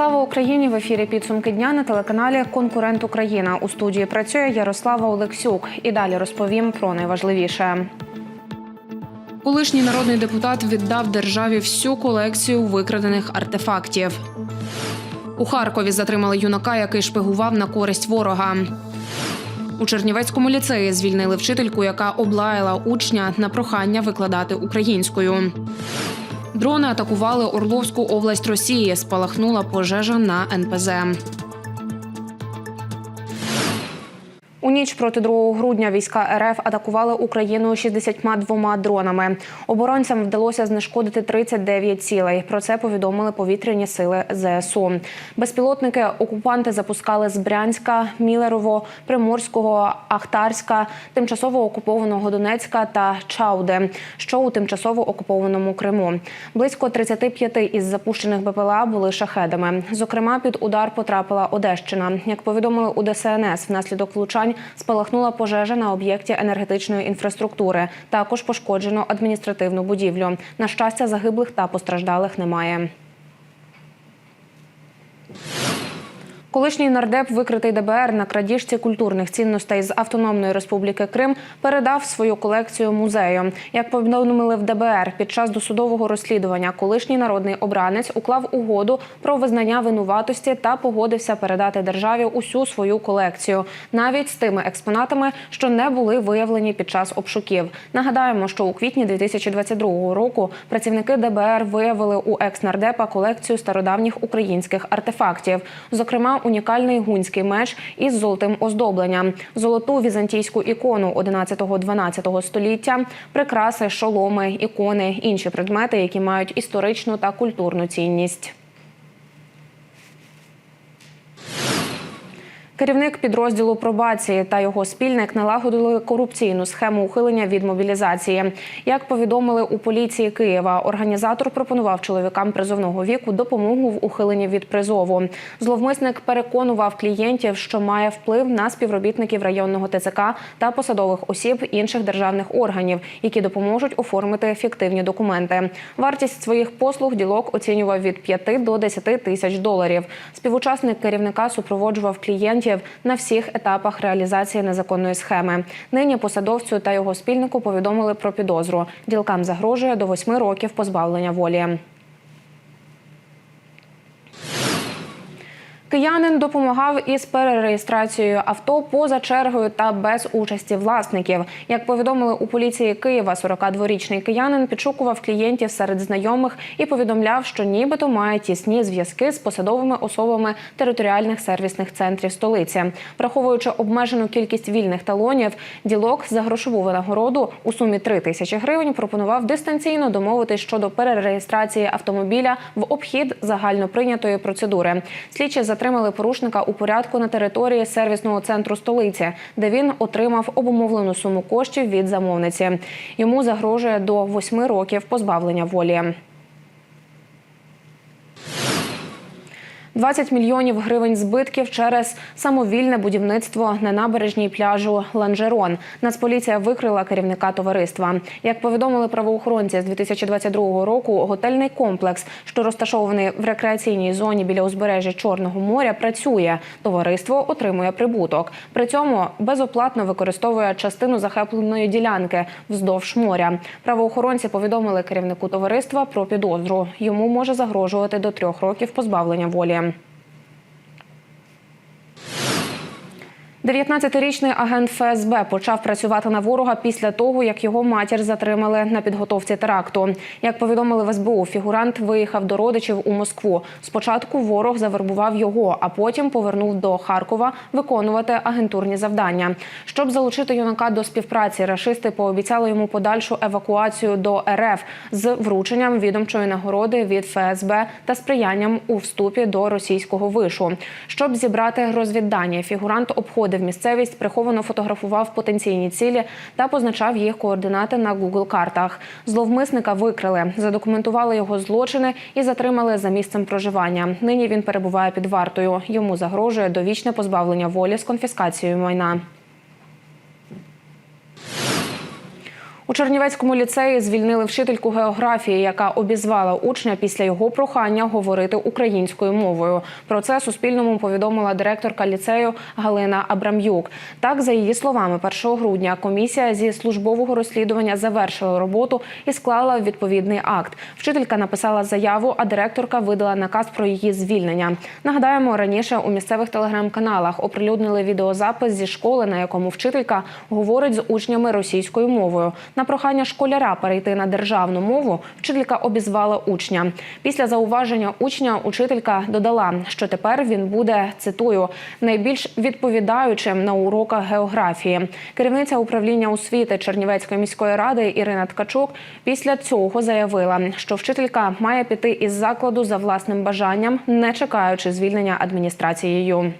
Слава Україні! В ефірі підсумки дня на телеканалі Конкурент Україна. У студії працює Ярослава Олексюк. І далі розповім про найважливіше. Колишній народний депутат віддав державі всю колекцію викрадених артефактів. У Харкові затримали юнака, який шпигував на користь ворога. У Чернівецькому ліцеї звільнили вчительку, яка облаяла учня на прохання викладати українською. Дрони атакували Орловську область Росії. Спалахнула пожежа на НПЗ. У ніч проти 2 грудня війська РФ атакували Україну 62 дронами. Оборонцям вдалося знешкодити 39 цілей. Про це повідомили повітряні сили ЗСУ. Безпілотники окупанти запускали з Брянська, Мілерово, Приморського, Ахтарська, тимчасово окупованого Донецька та Чауде, що у тимчасово окупованому Криму. Близько 35 із запущених БПЛА були шахедами. Зокрема, під удар потрапила Одещина. Як повідомили у ДСНС, внаслідок влучань спалахнула пожежа на об'єкті енергетичної інфраструктури. Також пошкоджено адміністративну будівлю. На щастя, загиблих та постраждалих немає. Колишній нардеп, викритий ДБР на крадіжці культурних цінностей з Автономної Республіки Крим, передав свою колекцію музею. Як повідомили в ДБР, під час досудового розслідування колишній народний обранець уклав угоду про визнання винуватості та погодився передати державі усю свою колекцію, навіть з тими експонатами, що не були виявлені під час обшуків. Нагадаємо, що у квітні 2022 року працівники ДБР виявили у екс-нардепа колекцію стародавніх українських артефактів, зокрема унікальний гунський меч із золотим оздобленням, золоту візантійську ікону 11-12 століття, прикраси, шоломи, ікони, інші предмети, які мають історичну та культурну цінність. Керівник підрозділу пробації та його спільник налагодили корупційну схему ухилення від мобілізації. Як повідомили у поліції Києва, організатор пропонував чоловікам призовного віку допомогу в ухиленні від призову. Зловмисник переконував клієнтів, що має вплив на співробітників районного ТЦК та посадових осіб інших державних органів, які допоможуть оформити фіктивні документи. Вартість своїх послуг ділок оцінював від 5 до 10 тисяч доларів. Співучасник керівника супроводжував клієнтів на всіх етапах реалізації незаконної схеми. Нині посадовцю та його спільнику повідомили про підозру. Ділкам загрожує до восьми років позбавлення волі. Киянин допомагав із перереєстрацією авто поза чергою та без участі власників. Як повідомили у поліції Києва, 42-річний киянин підшукував клієнтів серед знайомих і повідомляв, що нібито має тісні зв'язки з посадовими особами територіальних сервісних центрів столиці. Враховуючи обмежену кількість вільних талонів, ділок за грошову винагороду у сумі 3 тисячі гривень пропонував дистанційно домовитись щодо перереєстрації автомобіля в обхід загальноприйнятої процедури. Слідчі за затримали порушника у порядку на території сервісного центру столиці, де він отримав обумовлену суму коштів від замовниці. Йому загрожує до восьми років позбавлення волі. 20 мільйонів гривень збитків через самовільне будівництво на набережній пляжу Ланжерон. Нацполіція викрила керівника товариства. Як повідомили правоохоронці з 2022 року, готельний комплекс, що розташований в рекреаційній зоні біля узбережжя Чорного моря, працює. Товариство отримує прибуток. При цьому безоплатно використовує частину захопленої ділянки вздовж моря. Правоохоронці повідомили керівнику товариства про підозру. Йому може загрожувати до трьох років позбавлення волі. 19-річний агент ФСБ почав працювати на ворога після того, як його матір затримали на підготовці теракту. Як повідомили в СБУ, фігурант виїхав до родичів у Москву. Спочатку ворог завербував його, а потім повернув до Харкова виконувати агентурні завдання. Щоб залучити юнака до співпраці, рашисти пообіцяли йому подальшу евакуацію до РФ з врученням відомчої нагороди від ФСБ та сприянням у вступі до російського вишу. Щоб зібрати розвіддання, фігурант обходив обходив місцевість, приховано фотографував потенційні цілі та позначав їх координати на Google картах. Зловмисника викрили, задокументували його злочини і затримали за місцем проживання. Нині він перебуває під вартою. Йому загрожує довічне позбавлення волі з конфіскацією майна. У Чернівецькому ліцеї звільнили вчительку географії, яка обізвала учня після його прохання говорити українською мовою. Про це Суспільному повідомила директорка ліцею Галина Абрам'юк. Так, за її словами, 1 грудня комісія зі службового розслідування завершила роботу і склала відповідний акт. Вчителька написала заяву, а директорка видала наказ про її звільнення. Нагадаємо, раніше у місцевих телеграм-каналах оприлюднили відеозапис зі школи, на якому вчителька говорить з учнями російською мовою. На прохання школяра перейти на державну мову вчителька обізвала учня. Після зауваження учня учителька додала, що тепер він буде цитую найбільш відповідаючим на уроках географії. Керівниця управління освіти Чернівецької міської ради Ірина Ткачук після цього заявила, що вчителька має піти із закладу за власним бажанням, не чекаючи звільнення адміністрацією.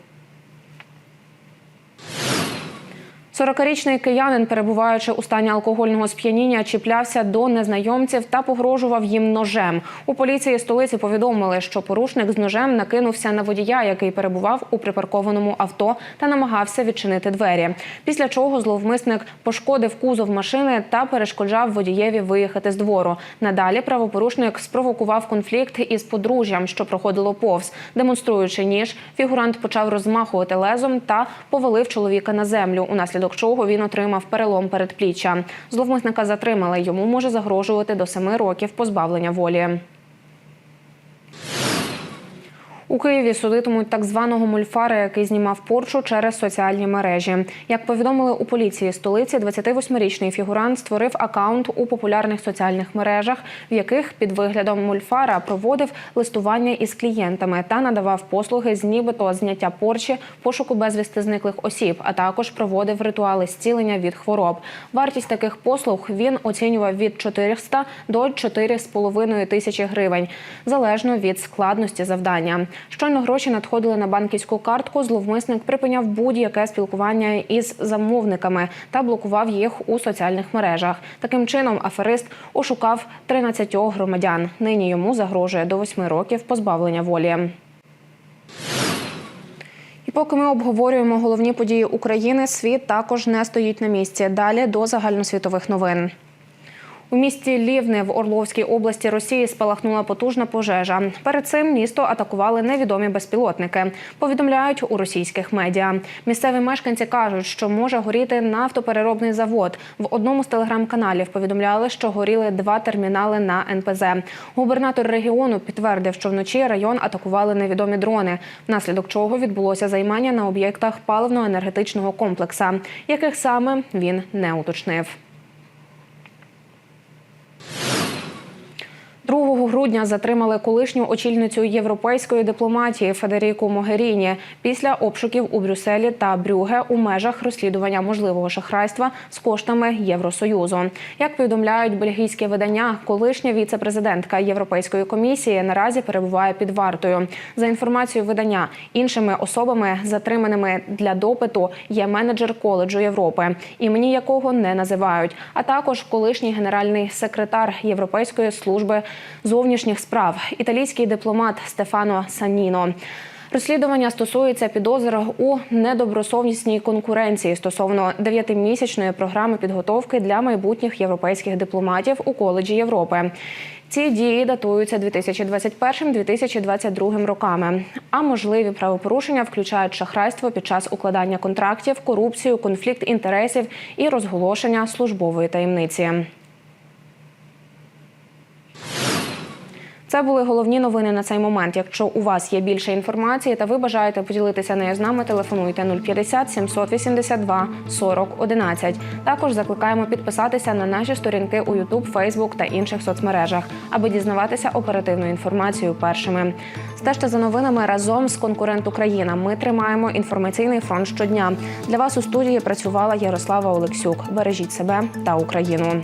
40-річний киянин, перебуваючи у стані алкогольного сп'яніння, чіплявся до незнайомців та погрожував їм ножем. У поліції столиці повідомили, що порушник з ножем накинувся на водія, який перебував у припаркованому авто та намагався відчинити двері. Після чого зловмисник пошкодив кузов машини та перешкоджав водієві виїхати з двору. Надалі правопорушник спровокував конфлікт із подружжям, що проходило повз. Демонструючи ніж, фігурант почав розмахувати лезом та повалив чоловіка на землю. Унаслідок чого він отримав перелом передпліччя. Зловмисника затримали. Йому може загрожувати до семи років позбавлення волі. У Києві судитимуть так званого мульфара, який знімав порчу через соціальні мережі. Як повідомили у поліції столиці, 28-річний фігурант створив акаунт у популярних соціальних мережах, в яких під виглядом мульфара проводив листування із клієнтами та надавав послуги з нібито зняття порчі, пошуку безвісти зниклих осіб, а також проводив ритуали зцілення від хвороб. Вартість таких послуг він оцінював від 400 до 4,5 тисячі гривень, залежно від складності завдання. Щойно гроші надходили на банківську картку. Зловмисник припиняв будь-яке спілкування із замовниками та блокував їх у соціальних мережах. Таким чином, аферист ошукав 13 громадян. Нині йому загрожує до 8 років позбавлення волі. І поки ми обговорюємо головні події України, світ також не стоїть на місці. Далі до загальносвітових новин. У місті Лівне в Орловській області Росії спалахнула потужна пожежа. Перед цим місто атакували невідомі безпілотники. Повідомляють у російських медіа. Місцеві мешканці кажуть, що може горіти нафтопереробний завод. В одному з телеграм-каналів повідомляли, що горіли два термінали на НПЗ. Губернатор регіону підтвердив, що вночі район атакували невідомі дрони, внаслідок чого відбулося займання на об'єктах паливно-енергетичного комплекса, яких саме він не уточнив. 2 грудня затримали колишню очільницю європейської дипломатії Федеріку Могеріні після обшуків у Брюсселі та Брюге у межах розслідування можливого шахрайства з коштами Євросоюзу. Як повідомляють бельгійські видання, колишня віце-президентка Європейської комісії наразі перебуває під вартою. За інформацією видання, іншими особами, затриманими для допиту, є менеджер коледжу Європи, імені якого не називають, а також колишній генеральний секретар Європейської служби зовнішніх справ, італійський дипломат Стефано Саніно. Розслідування стосується підозр у недобросовісній конкуренції стосовно дев'ятимісячної програми підготовки для майбутніх європейських дипломатів у коледжі Європи. Ці дії датуються 2021-2022 роками. А можливі правопорушення включають шахрайство під час укладання контрактів, корупцію, конфлікт інтересів і розголошення службової таємниці. Це були головні новини на цей момент. Якщо у вас є більше інформації та ви бажаєте поділитися нею з нами, телефонуйте 050 782 40 11. Також закликаємо підписатися на наші сторінки у YouTube, Facebook та інших соцмережах, аби дізнаватися оперативну інформацію першими. Стежте за новинами разом з конкурент Україна. Ми тримаємо інформаційний фронт щодня. Для вас у студії працювала Ярослава Олексюк. Бережіть себе та Україну.